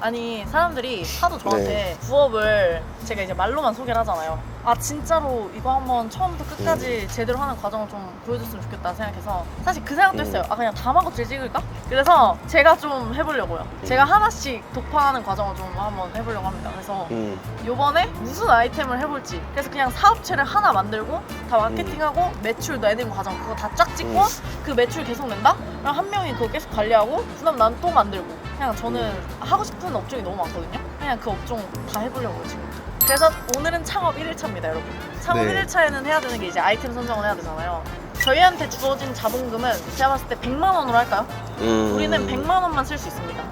아니 사람들이 하도 저한테 네. 부업을 제가 이제 말로만 소개를 하잖아요. 아 진짜로 이거 한번 처음부터 끝까지 음. 제대로 하는 과정을 좀 보여줬으면 좋겠다 생각해서 사실 그 생각도 음. 했어요. 아 그냥 다마고치를 찍을까? 그래서 제가 좀 해보려고요. 제가 하나씩 독파하는 과정을 좀 한번 해보려고 합니다. 그래서 음. 요번에 무슨 아이템을 해볼지 그래서 그냥 사업체를 하나 만들고 다 마케팅하고 매출 내는 과정 그거 다 쫙 찍고 음. 그 매출 계속 낸다? 그럼 한 명이 그거 계속 관리하고 그다음 난 또 만들고 그냥 저는 하고 싶은 업종이 너무 많거든요 그냥 그 업종 다 해보려고요 지금 그래서 오늘은 창업 1일차입니다 여러분 창업 네. 1일차에는 해야 되는 게 이제 아이템 선정을 해야 되잖아요 저희한테 주어진 자본금은 제가 봤을 때 100만 원으로 할까요? 음. 우리는 100만 원만 쓸 수 있습니다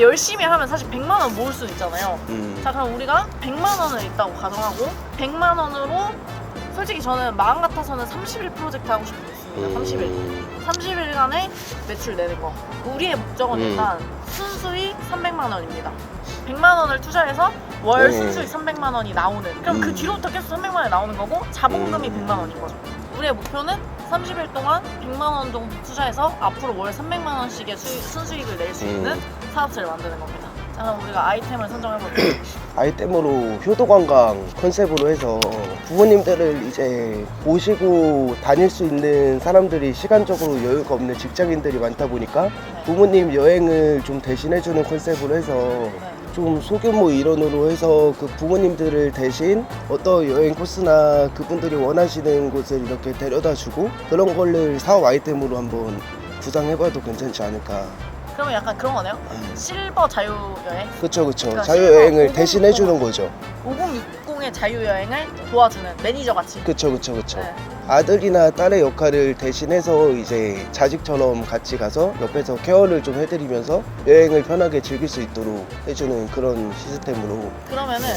열심히 하면 사실 100만 원 모을 수 있잖아요 음. 자 그럼 우리가 100만 원을 있다고 가정하고 100만 원으로 솔직히 저는 마음 같아서는 30일 프로젝트 하고 싶습니다. 30일. 음. 30일간의 매출 내는 거. 우리의 목적은 음. 일단 순수익 300만 원입니다. 100만 원을 투자해서 월 음. 순수익 300만 원이 나오는. 그럼 그 음. 뒤로부터 계속 300만 원이 나오는 거고 자본금이 음. 100만 원인 거죠. 우리의 목표는 30일 동안 100만 원 정도 투자해서 앞으로 월 300만 원씩의 수익, 순수익을 낼 수 있는 음. 사업체를 만드는 겁니다. 자 그럼 우리가 아이템을 선정해 볼게요. 아이템으로 효도관광 컨셉으로 해서 부모님들을 이제 모시고 다닐 수 있는 사람들이 시간적으로 여유가 없는 직장인들이 많다 보니까 부모님 여행을 좀 대신해주는 컨셉으로 해서 네. 좀 소규모 일원으로 해서 그 부모님들을 대신 어떤 여행 코스나 그분들이 원하시는 곳을 이렇게 데려다 주고 그런 거를 사업 아이템으로 한번 구상해봐도 괜찮지 않을까. 그러면 약간 그런 거네요. 음. 실버 자유 여행? 그쵸 그쵸 그러니까 자유여행을 실버 대신 해주는 거죠 5060의 자유여행을 도와주는 매니저 같이. 그쵸 그쵸 그쵸 네. 아들이나 딸의 역할을 대신해서 이제 자식처럼 같이 가서 옆에서 케어를 좀 해드리면서 여행을 편하게 즐길 수 있도록 해주는 그런 시스템으로 그러면은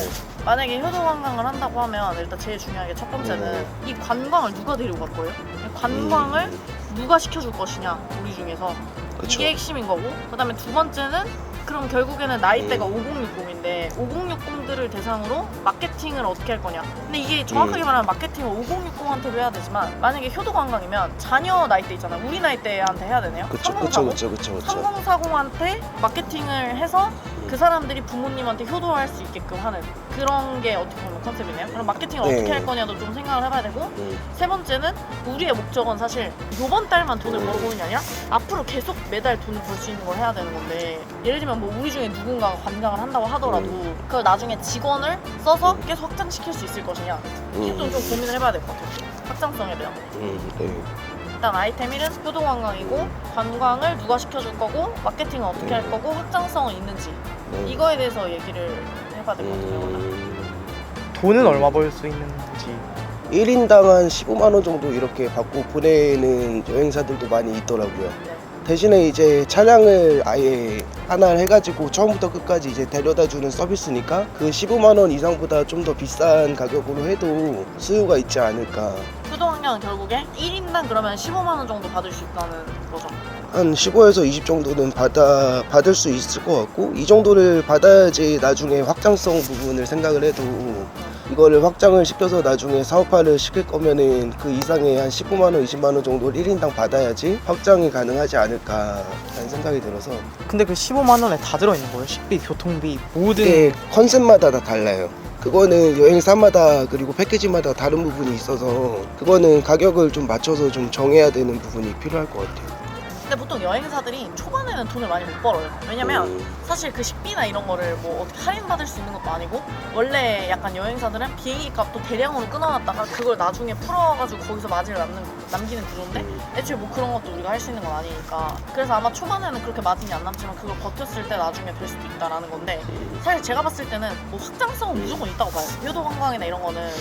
만약에 효도 관광을 한다고 하면 일단 제일 중요한 게 첫 번째는 음. 이 관광을 누가 데리고 갈 거예요? 이 관광을 음, 누가 시켜줄 것이냐 우리 중에서 그쵸 이게 핵심인 거고 그다음에 두 번째는 그럼 결국에는 나이대가 음. 5060인데 5060들을 대상으로 마케팅을 어떻게 할 거냐 근데 이게 정확하게 음. 말하면 마케팅을 5060한테도 해야 되지만 만약에 효도 관광이면 자녀 나이대 있잖아요 우리 나이대한테 해야 되네요 그쵸 3040. 그쵸 그쵸 그쵸 그쵸 3040한테 마케팅을 해서 그 사람들이 부모님한테 효도할 수 있게끔 하는 그런 게 어떻게 보면 컨셉이네요. 그럼 마케팅을 네. 어떻게 할 거냐도 좀 생각을 해봐야 되고 음, 세 번째는 우리의 목적은 사실 이번 달만 돈을 음. 벌어보는 게 아니라 앞으로 계속 매달 돈을 벌 수 있는 걸 해야 되는 건데 예를 들면 뭐 우리 중에 누군가가 관광을 한다고 하더라도 그걸 나중에 직원을 써서 음. 계속 확장시킬 수 있을 것이냐 음, 좀, 좀 고민을 해봐야 될 것 같아요. 확장성에 대한. 음, 네. 일단 아이템 1은 효도관광이고 관광을 누가 시켜줄 거고 마케팅은 어떻게 할 거고 확장성은 있는지 네. 이거에 대해서 얘기를 해봐야 될 것 같아요. 음, 돈은 얼마 벌 수 있는지 1인당 한 15만 원 정도 이렇게 받고 보내는 여행사들도 많이 있더라고요. 네. 대신에 이제 차량을 아예 하나 해가지고 처음부터 끝까지 이제 데려다 주는 서비스니까 그 15만 원 이상보다 좀 더 비싼 가격으로 해도 수요가 있지 않을까. 효도관광은 결국에 1인당 그러면 15만 원 정도 받을 수 있다는 거죠. 한 15에서 20 정도는 받아 받을 수 있을 것 같고 이 정도를 받아야지 나중에 확장성 부분을 생각을 해도 이거를 확장을 시켜서 나중에 사업화를 시킬 거면은 그 이상의 한 19만 원, 20만 원 정도를 1인당 받아야지 확장이 가능하지 않을까 라는 생각이 들어서 근데 그 15만 원에 다 들어있는 거예요? 식비, 교통비 모든 이게 컨셉마다 다 달라요. 그거는 여행사마다 그리고 패키지마다 다른 부분이 있어서 그거는 가격을 좀 맞춰서 좀 정해야 되는 부분이 필요할 것 같아요. 근데 보통 여행사들이 초반에는 돈을 많이 못 벌어요. 왜냐면 음, 사실 그 식비나 이런 거를 뭐 어떻게 할인받을 수 있는 것도 아니고 원래 약간 여행사들은 비행기 값도 대량으로 끊어놨다가 그걸 나중에 풀어가지고 거기서 마진을 남는, 남기는 구조인데 음, 애초에 뭐 그런 것도 우리가 할 수 있는 건 아니니까 그래서 아마 초반에는 그렇게 마진이 안 남지만 그걸 버텼을 때 나중에 될 수도 있다라는 건데 음, 사실 제가 봤을 때는 뭐 확장성은 무조건 있다고 봐요 효도 관광이나 이런 거는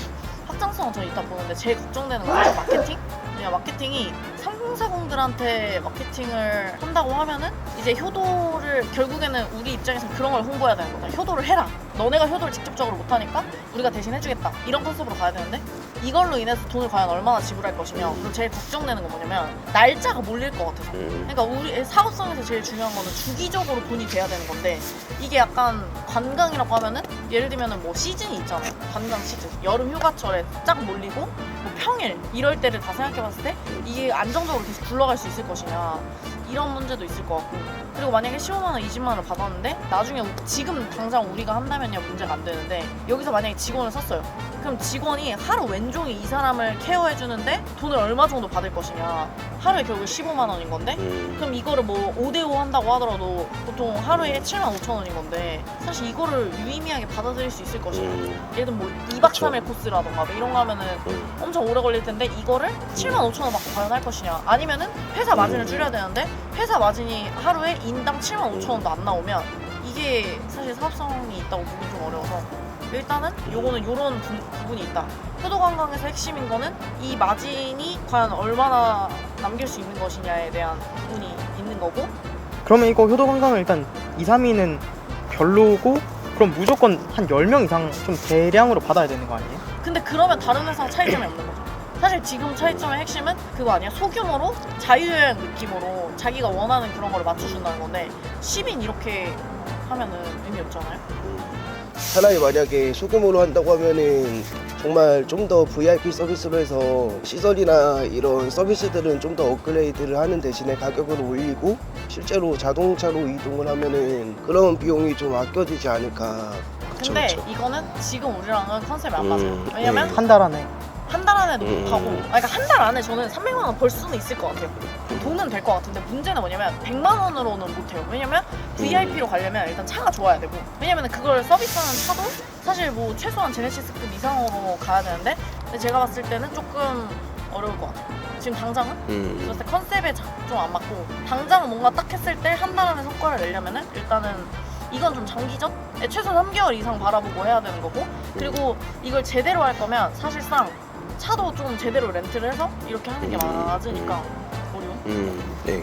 확장성은 저는 있다 보는데 제일 걱정되는 건 마케팅? 그냥 마케팅이 3040들한테 마케팅을 한다고 하면은 이제 효도를 결국에는 우리 입장에서 그런 걸 홍보해야 되는 거다. 효도를 해라 너네가 효도를 직접적으로 못하니까 우리가 대신 해주겠다. 이런 컨셉으로 가야 되는데 이걸로 인해서 돈을 과연 얼마나 지불할 것이며 그리고 제일 걱정되는 건 뭐냐면 날짜가 몰릴 것 같아서. 음, 그러니까 우리 사업성에서 제일 중요한 거는 주기적으로 돈이 돼야 되는 건데 이게 약간 관광이라고 하면은 예를 들면은 뭐 시즌이 있잖아요. 관광 시즌. 여름 휴가철에 쫙 몰리고 뭐 평일 이럴 때를 다 생각해 봤을 때 이게 안정적으로 계속 굴러갈 수 있을 것이냐 이런 문제도 있을 것 같고 그리고 만약에 15만 원, 20만 원을 받았는데 나중에 우- 지금 당장 우리가 한다면야 문제가 안 되는데 여기서 만약에 직원을 썼어요. 그럼 직원이 하루 왼종일 이 사람을 케어해 주는데 돈을 얼마 정도 받을 것이냐. 하루에 결국 15만 원인 건데 음. 그럼 이거를 뭐 5대5 한다고 하더라도 보통 하루에 7만 5천 원인 건데 사실 이거를 유의미하게 받아들일 수 있을 것이냐. 음. 예를 들면 뭐 2박 그쵸. 3일 코스라던가 뭐 이런 거 하면은 음. 엄청 오래 걸릴 텐데 이거를 7만 5천 원 받고 과연 할 것이냐 아니면은 회사 마진을 음. 줄여야 되는데 회사 마진이 하루에 인당 7만 5천 원도 안 나오면 이게 사실 사업성이 있다고 보기 좀 어려워서 일단은 요거는 요런 부, 부분이 있다 효도 관광에서 핵심인 거는 이 마진이 과연 얼마나 남길 수 있는 것이냐에 대한 부분이 있는 거고 그러면 이거 효도 관광을 일단 2, 3위는 별로고 그럼 무조건 한 10명 이상 좀 대량으로 받아야 되는 거 아니에요? 근데 그러면 다른 회사랑 차이점이 없는 거죠. 사실 지금 차이점의 핵심은 그거 아니야? 소규모로 자유여행 느낌으로 자기가 원하는 그런 거를 맞춰준다는 건데 10인 이렇게 하면은 의미 없잖아요? 차라리 만약에 소규모로 한다고 하면은 정말 좀 더 VIP 서비스로 해서 시설이나 이런 서비스들은 좀 더 업그레이드를 하는 대신에 가격을 올리고 실제로 자동차로 이동을 하면은 그런 비용이 좀 아껴지지 않을까. 그쵸, 근데 그쵸. 이거는 지금 우리랑은 컨셉이 안 음, 맞아요. 왜냐면 음. 한달 안에 한 달 안에도 음. 못하고, 아, 그러니까 한 달 안에 저는 300만 원 벌 수는 있을 것 같아요. 돈은 될 것 같은데 문제는 뭐냐면 100만 원으로는 못해요. 왜냐면 VIP로 가려면 일단 차가 좋아야 되고, 왜냐면 그걸 서비스하는 차도 사실 뭐 최소한 제네시스급 이상으로 가야 되는데, 근데 제가 봤을 때는 조금 어려울 것 같아요. 지금 당장은 음. 그래서 컨셉에 좀 안 맞고 당장 뭔가 딱 했을 때 한 달 안에 성과를 내려면은 일단은 이건 좀 장기전? 네, 최소 3개월 이상 바라보고 해야 되는 거고 그리고 이걸 제대로 할 거면 사실상 차도 좀 제대로 렌트를 해서 이렇게 하는 게 음. 맞으니까 어려운 음. 네.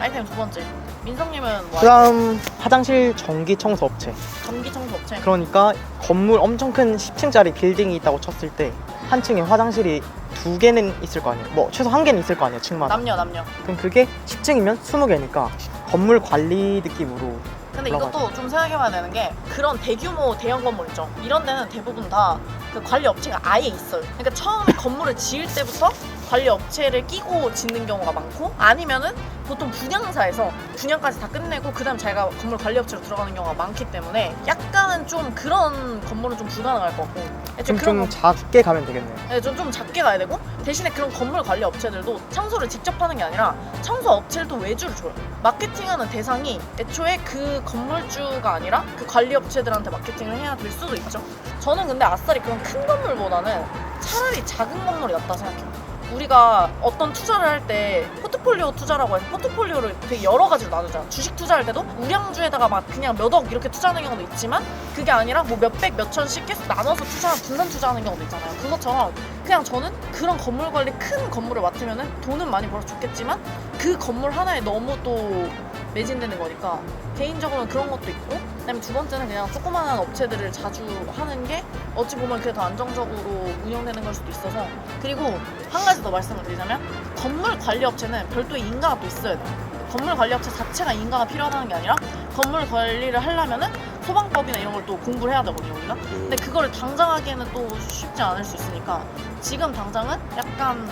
아이템 두 번째 민성님은 뭐 그다음 화장실 전기 청소 업체 전기 청소 업체 그러니까 건물 엄청 큰 10층짜리 빌딩이 있다고 쳤을 때 한 층에 화장실이 두 개는 있을 거 아니에요 뭐 최소 한 개는 있을 거 아니에요 층마다 남녀 남녀 그럼 그게 10층이면 20개니까 건물 관리 느낌으로 근데 올라가죠. 이것도 좀 생각해봐야 되는 게 그런 대규모 대형 건물 있죠. 이런 데는 대부분 다 그 관리 업체가 아예 있어요. 그러니까 처음에 건물을 지을 때부터 관리 업체를 끼고 짓는 경우가 많고 아니면은 보통 분양사에서 분양까지 다 끝내고 그다음 자기가 건물 관리 업체로 들어가는 경우가 많기 때문에 약간은 좀 그런 건물은 좀 불가능할 것 같고 애초에 좀, 그런 좀거 작게 가면 되겠네요 네, 좀, 좀 작게 가야 되고 대신에 그런 건물 관리 업체들도 청소를 직접 하는 게 아니라 청소 업체를 또 외주를 줘요. 마케팅하는 대상이 애초에 그 건물주가 아니라 그 관리 업체들한테 마케팅을 해야 될 수도 있죠. 저는 근데 아싸리 그런 큰 건물보다는 차라리 작은 건물이 낫다 생각해요. 우리가 어떤 투자를 할 때 포트폴리오 투자라고 해서 포트폴리오를 되게 여러 가지로 나누잖아. 주식 투자할 때도 우량주에다가 막 그냥 몇 억 이렇게 투자하는 경우도 있지만 그게 아니라 뭐 몇백, 몇천씩 계속 나눠서 투자하는 분산 투자하는 경우도 있잖아요. 그것처럼 그냥 저는 그런 건물 관리 큰 건물을 맡으면은 돈은 많이 벌어 좋겠지만 그 건물 하나에 너무 또 매진되는 거니까 개인적으로는 그런 것도 있고 그다음에 두 번째는 그냥 조그마한 업체들을 자주 하는 게 어찌 보면 그게 더 안정적으로 운영되는 걸 수도 있어서 그리고 한 가지 더 말씀을 드리자면 건물 관리 업체는 별도의 인가가 또 있어야 돼요. 건물 관리 업체 자체가 인가가 필요하다는 게 아니라 건물 관리를 하려면은 소방법이나 이런 걸 또 공부를 해야 되거든요, 우리가. 근데 그거를 당장 하기에는 또 쉽지 않을 수 있으니까 지금 당장은 약간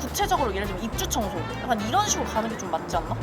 구체적으로 예를 들면 입주 청소 약간 이런 식으로 가는 게 좀 맞지 않나?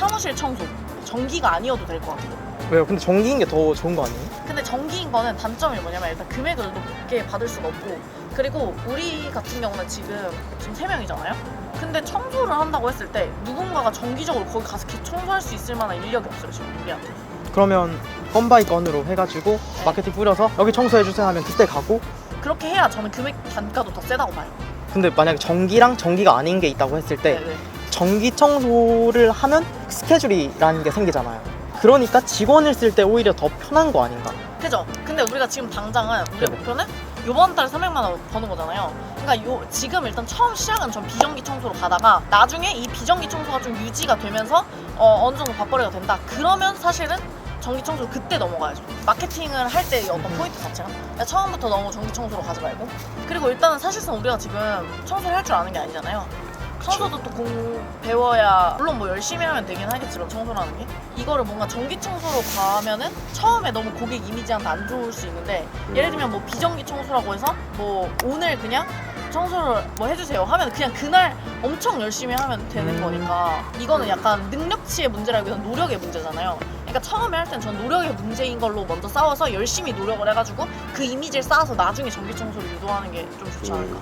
사무실 청소 전기가 아니어도 될 것 같아요. 왜요? 근데 전기인 게 더 좋은 거 아니에요? 근데 전기인 거는 단점이 뭐냐면 일단 금액을 높게 받을 수가 없고 그리고 우리 같은 경우는 지금 지금 세 명이잖아요. 근데 청소를 한다고 했을 때 누군가가 정기적으로 거기 가서 청소할 수 있을 만한 인력이 없어요 지금 우리한테. 그러면 건 바이 건으로 해가지고 마케팅 뿌려서 여기 청소해 주세요 하면 그때 가고 그렇게 해야 저는 금액 단가도 더 세다고 봐요. 근데 만약에 전기랑 전기가 아닌 게 있다고 했을 때 네 네. 전기 청소를 하면 스케줄이라는 게 생기잖아요. 그러니까 직원을 쓸 때 오히려 더 편한 거 아닌가? 그죠? 근데 우리가 지금 당장은 우리의 네네. 목표는 이번 달에 300만 원 버는 거잖아요. 그러니까 요 지금 일단 처음 시작은 전 비전기 청소로 가다가 나중에 이 비전기 청소가 좀 유지가 되면서 어, 어느 정도 밥벌이가 된다. 그러면 사실은 전기 청소 그때 넘어가야죠. 마케팅을 할 때 어떤 음. 포인트 자체가 그러니까 처음부터 너무 전기 청소로 가지 말고 그리고 일단은 사실상 우리가 지금 청소를 할 줄 아는 게 아니잖아요. 청소도 또 공 배워야 물론 뭐 열심히 하면 되긴 하겠지만 청소라는 게 이거를 뭔가 전기 청소로 가면은 처음에 너무 고객 이미지한테 안 좋을 수 있는데 예를 들면 뭐 비전기 청소라고 해서 뭐 오늘 그냥 청소를 뭐 해주세요 하면 그냥 그날 엄청 열심히 하면 되는 음. 거니까 이거는 약간 능력치의 문제라기보다는 노력의 문제잖아요. 그러니까 처음에 할 땐 전 노력의 문제인 걸로 먼저 싸워서 열심히 노력을 해가지고 그 이미지를 쌓아서 나중에 전기 청소를 유도하는 게 좀 좋지 않을까.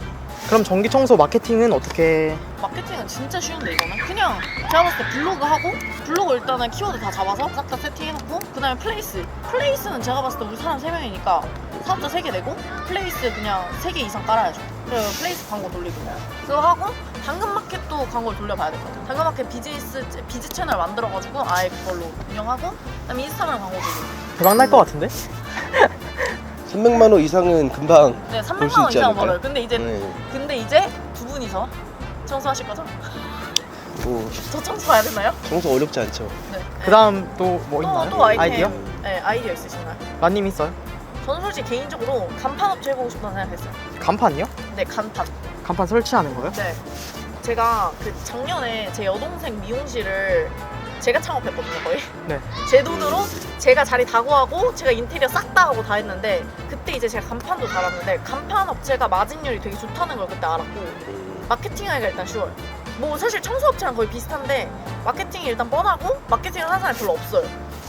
그럼 전기 청소 마케팅은 어떻게? 마케팅은 진짜 쉬운데 이거는? 그냥 제가 봤을 때 블로그 하고 블로그 일단은 키워드 다 잡아서 싹 다 세팅해놓고 그 다음에 플레이스. 플레이스는 제가 봤을 때 우리 사람 3명이니까 사업자 3개 내고 플레이스 그냥 3개 이상 깔아야죠. 그리고 플레이스 광고 돌리고. 그거 하고 당근마켓도 광고를 돌려봐야 될 것 같아요. 당근마켓 비즈니스 비즈 채널 만들어가지고 아예 그걸로 운영하고 그다음에 인스타그램 광고 돌리고. 대박 날 것 같은데? 300만 원 이상은 금방 네 볼수 300만 원 있지 이상 않을까요? 벌어요 근데 이제 네. 근데 이제 두 분이서 청소하실 거죠? 뭐 저 청소 가야 되나요? 청소 어렵지 않죠. 네 그 다음 또뭐 또, 있나요? 또 아이템. 아이디어? 네, 아이디어 있으신가요? 마님 있어요? 저는 솔직히 개인적으로 간판 업체 해보고 싶다는 생각했어요. 간판이요? 네, 간판. 간판 설치하는 거요? 네. 제가 그 작년에 제 여동생 미용실을 제가 창업했거든요, 거의. 네. 제 돈으로 제가 자리 다 구하고 제가 인테리어 싹 다 하고 다 했는데 그때 이제 제가 간판도 달았는데 간판 업체가 마진율이 되게 좋다는 걸 그때 알았고 마케팅하기가 일단 쉬워요. 뭐 사실 청소업체랑 거의 비슷한데 마케팅이 일단 뻔하고 마케팅을 하는 사람이 별로 없어요.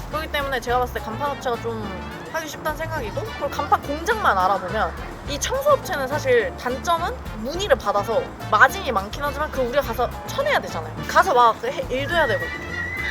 그렇기 때문에 제가 봤을 때 간판 업체가 좀 하기 쉽다는 생각이고 그리고 간판 공장만 알아보면 이 청소업체는 사실 단점은 문의를 받아서 마진이 많긴 하지만 그 우리가 가서 쳐내야 되잖아요. 가서 막 해- 일도 해야 되고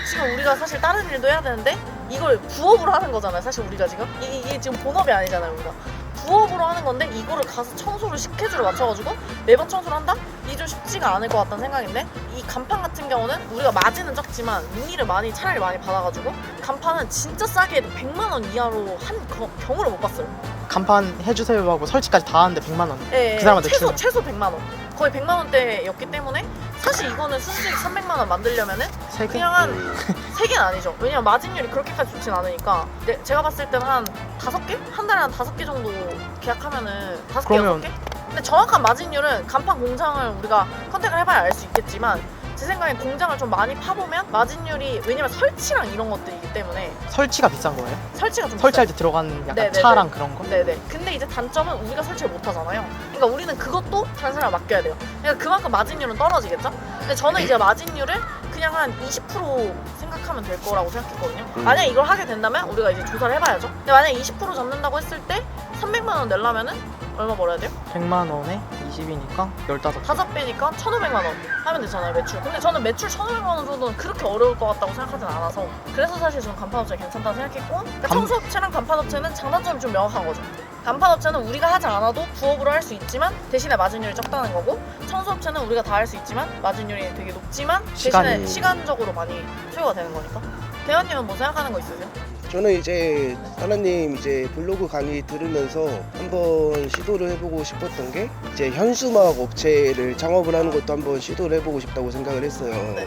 지금 우리가 사실 다른 일도 해야 되는데 이걸 부업으로 하는 거잖아요. 사실 우리가 지금 이- 이게 지금 본업이 아니잖아요. 우리가 부업으로 하는 건데 이거를 가서 청소를 스케줄을 맞춰가지고 매번 청소를 한다? 이게 좀 쉽지가 않을 것 같다는 생각인데 이 간판 같은 경우는 우리가 마진은 적지만 문의를 많이 차라리 많이 받아가지고 간판은 진짜 싸게 해도 100만 원 이하로 한 거- 경우를 못 봤어요. 간판 해주세요 하고 설치까지 다 하는데 100만 원. 예, 그 사람한테 최소 주는. 최소 100만 원. 거의 100만 원대였기 때문에 사실 이거는 순수익 300만 원 만들려면은 세 개? 그냥 한 세 개는 아니죠. 왜냐면 마진율이 그렇게까지 좋진 않으니까. 네, 제가 봤을 때는 한 다섯 개? 한 달에 한 다섯 개 정도 계약하면은 다섯 개, 여섯 그러면- 개? 근데 정확한 마진율은 간판 공장을 우리가 컨택을 해봐야 알 수 있겠지만 제 생각엔 공장을 좀 많이 파보면 마진율이 왜냐면 설치랑 이런 것들이기 때문에 설치가 비싼 거예요? 설치가 좀 설치할. 때 들어간 약간 네네네. 차랑 그런 거? 네네. 근데 이제 단점은 우리가 설치를 못 하잖아요. 그러니까 우리는 그것도 다른 사람에 맡겨야 돼요. 그러니까 그만큼 마진율은 떨어지겠죠? 근데 저는 이제 마진율을 그냥 한 20% 생각하면 될 거라고 생각했거든요. 음. 만약 이걸 하게 된다면 우리가 이제 조사를 해봐야죠. 근데 만약 20% 잡는다고 했을 때 300만 원 내려면은 얼마 벌어야 돼요? 100만 원에 20이니까 15개. 다섯 배니까 1,500만 원 하면 되잖아요 매출. 근데 저는 매출 1,500만 원 정도는 그렇게 어려울 것 같다고 생각하진 않아서 그래서 사실 저는 간판업체 괜찮다고 생각했고 그러니까 간- 청소업체랑 간판업체는 장단점이 좀 명확한 거죠. 간판업체는 우리가 하지 않아도 부업으로 할 수 있지만 대신에 마진율이 적다는 거고 청소업체는 우리가 다 할 수 있지만 마진율이 되게 높지만 대신에 시간이- 시간적으로 많이 소요가 되는 거니까. 대현님은 뭐 생각하는 거 있으세요? 저는 이제 하나님 이제 블로그 강의 들으면서 한번 시도를 해보고 싶었던 게 이제 현수막 업체를 창업을 하는 것도 한번 시도를 해보고 싶다고 생각을 했어요. 네.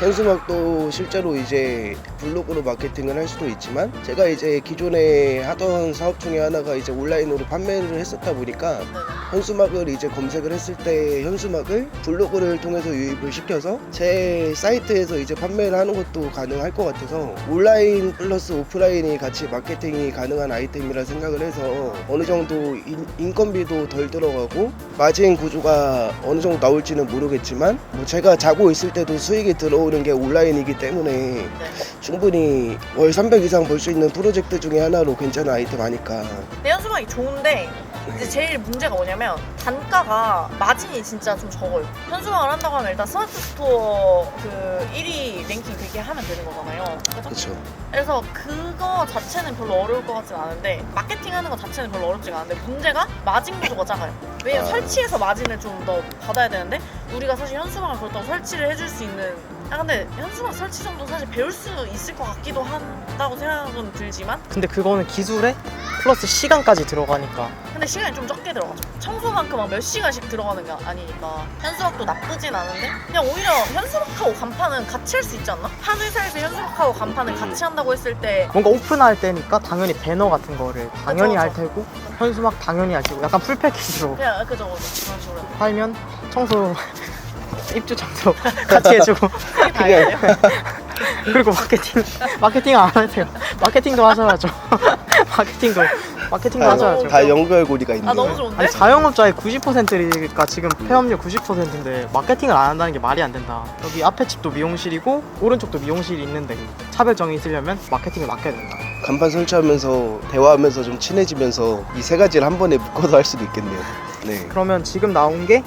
현수막도 실제로 이제 블로그로 마케팅을 할 수도 있지만 제가 이제 기존에 하던 사업 중에 하나가 이제 온라인으로 판매를 했었다 보니까 네. 현수막을 이제 검색을 했을 때 현수막을 블로그를 통해서 유입을 시켜서 제 사이트에서 이제 판매를 하는 것도 가능할 것 같아서 온라인 플러스 오프 라인이 같이 마케팅이 가능한 아이템이라 생각을 해서 어느 정도 인, 인건비도 덜 들어가고 마진 구조가 어느 정도 나올지는 모르겠지만 뭐 제가 자고 있을 때도 수익이 들어오는 게 온라인이기 때문에 네. 충분히 월 300 이상 벌 수 있는 프로젝트 중에 하나로 괜찮은 아이템 아닐까 내 현수막이 좋은데 이제 제일 문제가 뭐냐면 단가가 마진이 진짜 좀 적어요. 현수막을 한다고 하면 일단 스마트 스토어 그 1위 랭킹 되게 하면 되는 거잖아요. 그렇죠. 그래서 그거 자체는 별로 어려울 것 같진 않은데 마케팅 하는 거 자체는 별로 어렵지가 않은데 문제가 마진 구조가 작아요. 왜냐면 아. 설치해서 마진을 좀 더 받아야 되는데 우리가 사실 현수막을 그렇다고 설치를 해줄 수 있는 아 근데 현수막 설치 정도 사실 배울 수 있을 것 같기도 한다고 생각은 들지만. 근데 그거는 기술에 플러스 시간까지 들어가니까. 근데 시간이 좀 적게 들어가죠. 청소만큼 막 몇 시간씩 들어가는 게 아니니까. 현수막도 나쁘진 않은데? 그냥 오히려 현수막하고 간판은 같이 할 수 있지 않나? 한 회사에서 현수막하고 간판을 같이 한다고 했을 때 뭔가 오픈할 때니까 당연히 배너 같은 거를 당연히 그쵸, 할. 테고 현수막 당연히 할 테고. 약간 풀 패키지로. 그냥 그죠 그죠. 그런 식으로. 팔면 청소 입주 청소 같이 해주고 그게. 그리고 마케팅 마케팅 안 하세요. 마케팅도 하셔야죠. 마케팅도 마케팅도 하셔야죠. 다 연결고리가 있네요. 아 너무 좋은데? 아니 자영업자의 90%가 지금 폐업률 90%인데 마케팅을 안 한다는 게 말이 안 된다. 여기 앞에 집도 미용실이고 오른쪽도 미용실이 있는데 차별점이 있으려면 마케팅을 맡겨야 된다. 간판 설치하면서 대화하면서 좀 친해지면서 이 세 가지를 한 번에 묶어서 할 수도 있겠네요. 네. 그러면 지금 나온 게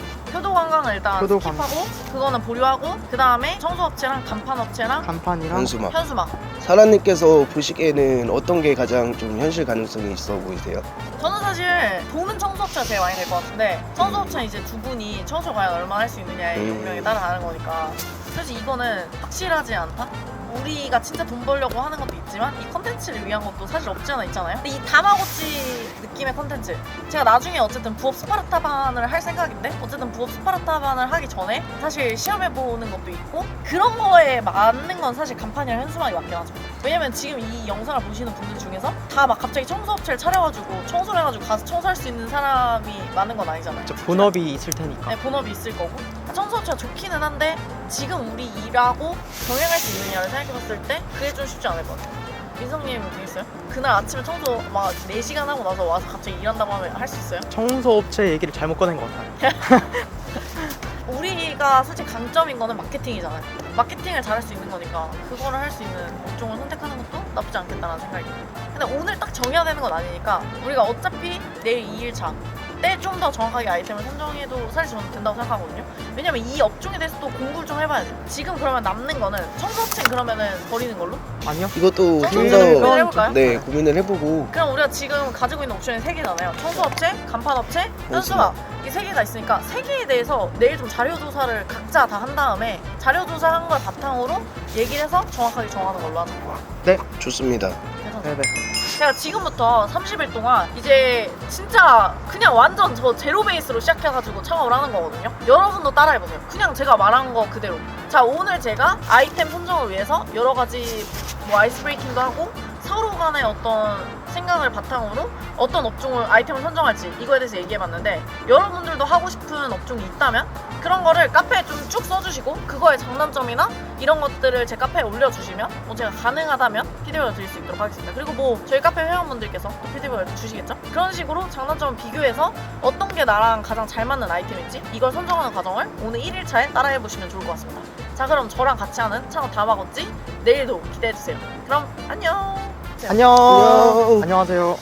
일단 스킵하고 그거는 보류하고 그 다음에 청소업체랑 간판업체랑 간판이랑 현수막. 현수막 사라님께서 보시기에는 어떤 게 가장 좀 현실 가능성이 있어 보이세요? 저는 사실 도는 청소업체가 제일 많이 될 것 같은데 청소업체는 이제 두 분이 청소 과연 얼마나 할 수 있느냐의 음. 용량에 따라 다른 거니까 사실 이거는 확실하지 않다? 우리가 진짜 돈 벌려고 하는 것도 있지만 이 컨텐츠를 위한 것도 사실 없지 않아 있잖아요? 근데 이 다마고치 느낌의 컨텐츠. 제가 나중에 어쨌든 부업 스파르타반을 할 생각인데 어쨌든 부업 스파르타반을 하기 전에 사실 시험해보는 것도 있고 그런 거에 맞는 건 사실 간판이랑 현수막이 맞긴 하죠 왜냐면 지금 이 영상을 보시는 분들 중에서 다 막 갑자기 청소업체를 차려가지고 청소를 해가지고 가서 청소할 수 있는 사람이 많은 건 아니잖아요. 저 본업이 있을 테니까. 네, 본업이 있을 거고 청소업체가 좋기는 한데 지금 우리 일하고 병행할 수 있느냐를 생각해봤을 때 그게 좀 쉽지 않을 것 같아요. 민성님 되겠어요? 그날 아침에 청소 막 4시간 하고 나서 와서 갑자기 일한다고 하면 할 수 있어요? 청소업체 얘기를 잘못 꺼낸 것 같아요. 우리가 솔직히 강점인 거는 마케팅이잖아요. 마케팅을 잘할 수 있는 거니까 그거를 할 수 있는 업종을 선택하는 것도 나쁘지 않겠다는 생각이. 근데 오늘 딱 정해야 되는 건 아니니까 우리가 어차피 내일 2일차 때 좀 더 정확하게 아이템을 선정해도 사실 저는 된다고 생각하거든요. 왜냐면 이 업종에 대해서 또 공부를 좀 해봐야 돼요. 지금 그러면 남는 거는 청소업체 그러면은 버리는 걸로? 아니요. 이것도 좀 더 고민을 해볼까요? 네, 고민을 해보고 그럼 우리가 지금 가지고 있는 옵션이 세 개잖아요. 청소업체, 간판업체, 현수막 이 세 개가 있으니까 세 개에 대해서 내일 좀 자료 조사를 각자 다 한 다음에 자료 조사한 걸 바탕으로 얘기를 해서 정확하게 정하는 걸로 하자. 좋습니다. 네네. 제가 지금부터 30일 동안 이제 진짜 그냥 완전 저 제로 베이스로 시작해가지고 창업을 하는 거거든요. 여러분도 따라해보세요. 그냥 제가 말한 거 그대로. 자, 오늘 제가 아이템 선정을 위해서 여러 가지 뭐 아이스 브레이킹도 하고 서로 간의 어떤 생각을 바탕으로 어떤 업종을 아이템을 선정할지 이거에 대해서 얘기해봤는데 여러분들도 하고 싶은 업종이 있다면 그런 거를 카페에 좀 쭉 써주시고 그거의 장단점이나 이런 것들을 제 카페에 올려주시면 뭐 제가 가능하다면 피드백을 드릴 수 있도록 하겠습니다. 그리고 뭐 저희 카페 회원분들께서 또 피드백을 주시겠죠? 그런 식으로 장단점을 비교해서 어떤 게 나랑 가장 잘 맞는 아이템인지 이걸 선정하는 과정을 오늘 1일차에 따라해보시면 좋을 것 같습니다. 자 그럼 저랑 같이 하는 창업 다마고찌 내일도 기대해주세요. 그럼! 안녕. 안녕. 안녕하세요.